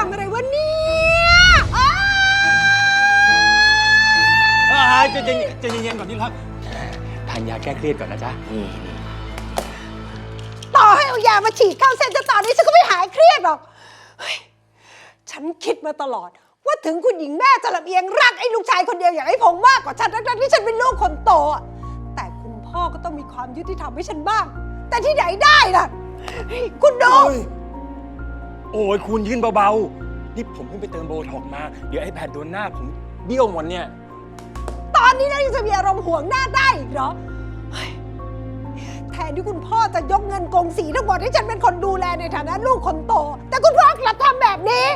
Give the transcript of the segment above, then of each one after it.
รรมอะไรวะเนี่ยอ้าอ่าใจะจะเย็นๆก่อนที่รักทานยาแก้เครียดก่อนนะจ๊ะนี่นี่ต่อให้เอายามาฉีดเข้าเส้นจะตอนนี้ฉันก็ไม่หายเครียดหรอกเฮ้ยฉันคิดมาตลอด ว่าถึงคุณหญิงแม่จะลำเอียงรักไอ้ลูกชายคนเดียวอย่างไอ้พงษ์มากกว่าฉันทั้งๆที่ฉันเป็นลูกคนโตอะแต่คุณพ่อก็ต้องมีความยุติธรรมให้ฉันบ้าง แต่ที่ไหนได้ล่ะเฮ้ยคุณดูโอ้ย โอ้ยคุณยืนเบาๆ นี่ผมเพิ่งไปเติมโบท็อกซ์มา เดี๋ยวไอ้แผ่นโดนหน้าผมเบี้ยวหมดเนี่ย ตอนนี้นะยังจะมีอารมณ์ห่วงหน้าได้อีกเหรอเฮ้ยแทนที่คุณพ่อจะยกเงินกงสีทั้งหมดให้ฉันเป็นคนดูแลในฐานะลูกคนโต แต่คุณพ่อกลับทำแบบนี้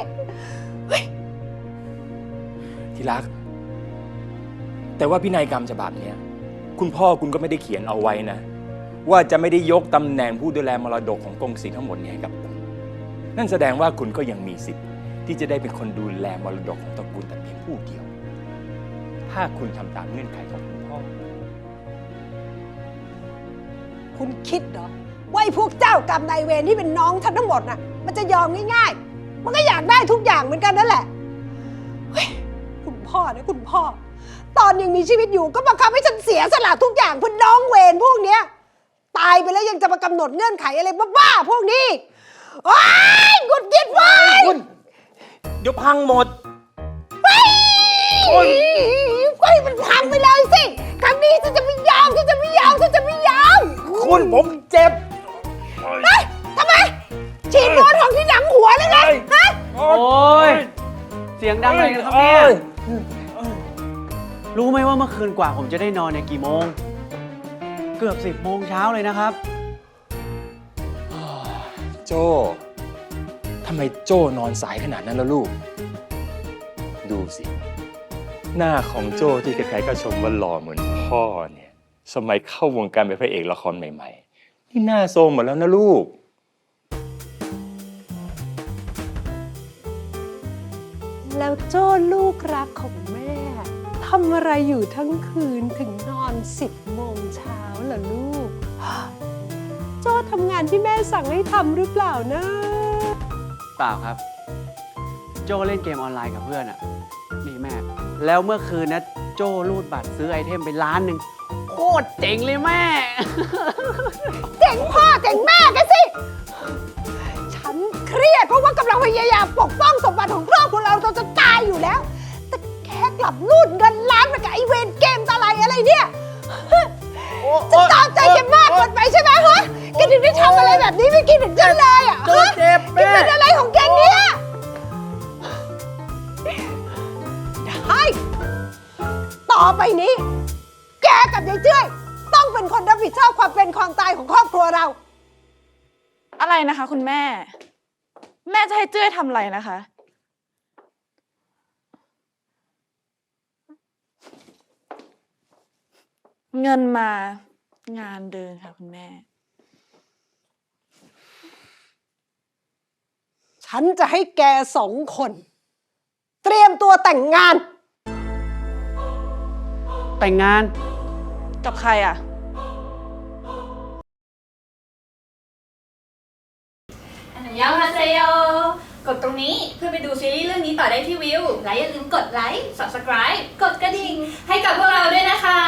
ที่รัก แต่ว่าพินัยกรรมฉบับเนี้ยคุณพ่อคุณก็ไม่ได้เขียนเอาไว้นะ ว่าจะไม่ได้ยกตำแหน่งผู้ดูแลมรดกของกงสีทั้งหมดนี้ให้กับคุณ นั่นแสดงว่าคุณก็ยังมีสิทธิ์ ที่จะได้เป็นคนดูแลมรดกของตระกูลแต่เพียงผู้เดียว ถ้าคุณทำตามเงื่อนไขของคุณพ่อ คุณคิดเหรอว่าไอ้พวกเจ้ากรรมนายเวรที่เป็นน้องฉันทั้งหมดน่ะ มันจะยอมง่ายๆ มันก็อยากได้ทุกอย่างเหมือนกันนั่นแหละเฮ้ยคุณพ่อนะคุณพ่อ ตอนยังมีชีวิตอยู่ก็บังคับให้ฉันเสียสละทุกอย่างเพื่อน้องเวรพวกเนี้ย ตายไปแล้วยังจะมากำหนดเงื่อนไขอะไรบ้าๆพวกนี้ โอ้ยกุดยิดไว้คุณ เดี๋ยวพังหมดเฮ้ยเฮ้ยมันพังไปเลยสิ ครั้งนี้ฉันจะไม่ยอมฉันจะไม่ยอมฉันจะไม่ยอมคุณผมเจ็บ เฮ้ยทำไม ฉีดโบนของที่หนังหัวเลยไงฮะ โอ้ยเสียงดังอะไรกันครับเนี่ย รู้ไหมว่าเมื่อคืนกว่าผมจะได้นอนเนี่ยกี่โมง เกือบสิบโมงเช้าเลยนะครับ โจ้ทำไมโจ้นอนสายขนาดนั้นล่ะลูก ดูสิ หน้าของโจ้ที่ใครๆก็ชมว่าหล่อเหมือนพ่อเนี่ย สมัยเข้าวงการเป็นพระเอกละครใหม่ๆ นี่หน้าโซมหมดแล้วนะลูก แล้วโจ้ลูกรักของแม่ทำอะไรอยู่ทั้งคืนถึงนอนสิบโมงเช้าล่ะลูกำงานที่แม่สั่งให้ทำหรือเปล่านะ เปล่าครับ โจเล่นเกมออนไลน์กับเพื่อนอะนี่แม่ แล้วเมื่อคืนนะ โจรูดบัตรซื้อไอเทมไปล้านหนึ่งโคตรเจ๋งเลยแม่ เจ๋งพ่อเจ๋งแม่กันสิ ฉันเครียดเพราะว่ากำลังพยายามปกป้องสมบัติของครอบครัวเราจนจะตายอยู่แล้ว แต่แค่กลับรูดเงินล้านไปกับไอเวนเกมอะไรอะไรเนี่ย จะตามใจแก แบบนี้ไม่คิดถึงฉันเลยอะโจ้เจ็บแม่แกเป็นอะไรของแกเนี่ยได้ต่อไปนี้ แกกับยายเจ้ยต้องเป็นคนรับผิดชอบความเป็นความตายของครอบครัวเรา อะไรนะคะ คุณแม่ แม่จะให้เจ้ยทำอะไรนะคะ เงินมางานเดินค่ะคุณแม่ ฉันจะให้แกสองคน เตรียมตัวแต่งงาน แต่งงาน กับใครอะ อันยองฮาเซโยกดตรงนี้เพื่อไปดูซีรีส์เรื่องนี้ต่อได้ที่วิว และอย่าลืมกดไลค์ subscribe กดกระดิ่ง ให้กับพวกเราด้วยนะคะ